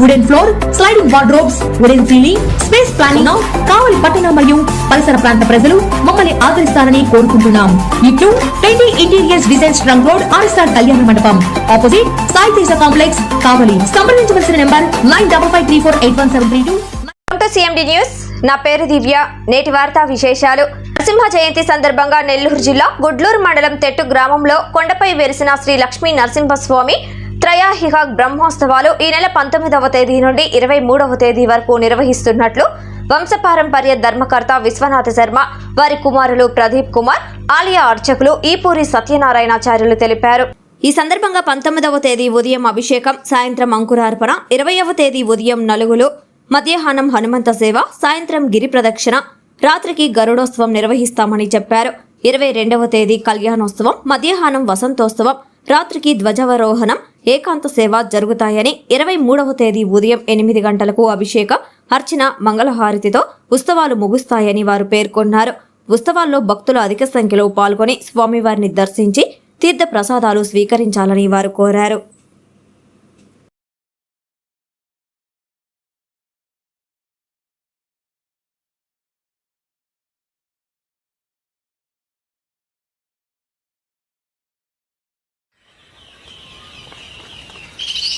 wooden floor sliding wardrobes wooden ceiling space planning Kavali పట్టణ మరియు పరిసర ప్రాంత ప్రజలు మమ్మల్ని ఆదరిస్తారని కోరుకుంటున్నాం. ఇట్లు twenty interiors designs trunk road RSR Kalyana Mandapam. Opposite Sai Teja complex Kavali. సంప్రదించవలసిన number nine double five three four eight one seven three two. News. నా పేరు దివ్య. నేటి వార్తా విశేషాలు. నరసింహ జయంతి సందర్భంగా నెల్లూరు జిల్లా గుడ్లూరు మండలం తెట్టు గ్రామంలో కొండపై వెలిసిన శ్రీ లక్ష్మీ నరసింహస్వామి త్రయాహిక బ్రహ్మోత్సవాలు ఈ నెల పంతొమ్మిదవ తేదీ నుండి ఇరవై మూడవ తేదీ వరకు నిర్వహిస్తున్నట్లు వంశపారంపర్య ధర్మకర్త విశ్వనాథ శర్మ వారి కుమారులు ప్రదీప్ కుమార్ ఆలయ అర్చకులు ఈపూరి సత్యనారాయణాచార్యులు తెలిపారు. ఈ సందర్భంగా పంతొమ్మిదవ తేదీ ఉదయం అభిషేకం సాయంత్రం అంకురార్పణ ఇరవైవ తేదీ ఉదయం నలుగులు మధ్యాహ్నం హనుమంత సేవ సాయంత్రం గిరి ప్రదక్షిణ రాత్రికి గరుడోత్సవం నిర్వహిస్తామని చెప్పారు. ఇరవై రెండవ తేదీ కళ్యాణోత్సవం మధ్యాహ్నం వసంతోత్సవం రాత్రికి ధ్వజావరోహణం ఏకాంత సేవ జరుగుతాయని ఇరవై మూడవ తేదీ ఉదయం ఎనిమిది గంటలకు అభిషేక అర్చన మంగళహారతితో ఉత్సవాలు ముగుస్తాయని వారు పేర్కొన్నారు. ఉత్సవాల్లో భక్తులు అధిక సంఖ్యలో పాల్గొని స్వామివారిని దర్శించి తీర్థ ప్రసాదాలు స్వీకరించాలని వారు కోరారు.